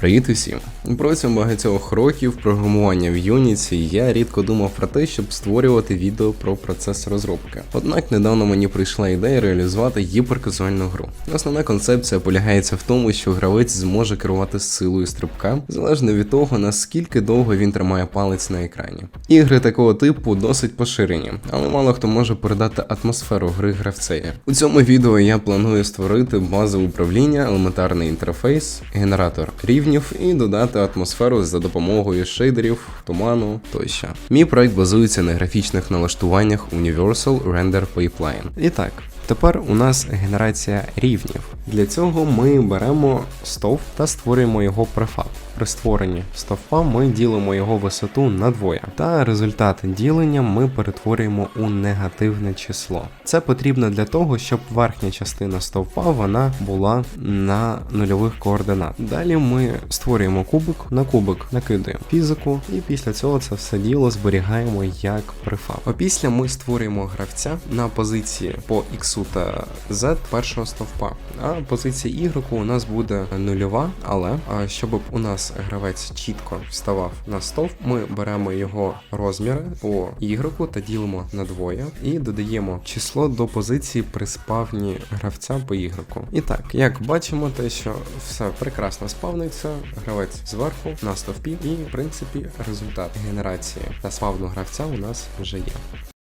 Привіт усім! Протягом багатьох років програмування в Unity я рідко думав про те, щоб створювати відео про процес розробки. Однак недавно мені прийшла ідея реалізувати гіперказуальну гру. Основна концепція полягається в тому, що гравець зможе керувати силою стрибка залежно від того, наскільки довго він тримає палець на екрані. Ігри такого типу досить поширені, але мало хто може передати атмосферу гри гравцею. У цьому відео я планую створити базу управління, елементарний інтерфейс, генератор рівнів і додати атмосферу за допомогою шейдерів, туману тощо. Мій проект базується на графічних налаштуваннях Universal Render Pipeline. І так. Тепер у нас генерація рівнів. Для цього ми беремо стовп та створюємо його префаб. При створенні стовпа ми ділимо його висоту на двоє, та результат ділення ми перетворюємо у негативне число. Це потрібно для того, щоб верхня частина стовпа вона була на нульових координат. Далі ми створюємо кубик, на кубик накидаємо фізику, і після цього це все діло зберігаємо як префаб. Опісля ми створюємо гравця на позиції по X та Z першого стовпа. А позиція Y у нас буде нульова, але щоб у нас гравець чітко вставав на стовп, ми беремо його розміри по Y та ділимо на двоє і додаємо число до позиції при спавні гравця по Y. І так, як бачимо, те, що все прекрасно спавниться, гравець зверху на стовпі, і в принципі результат генерації та спавну гравця у нас вже є.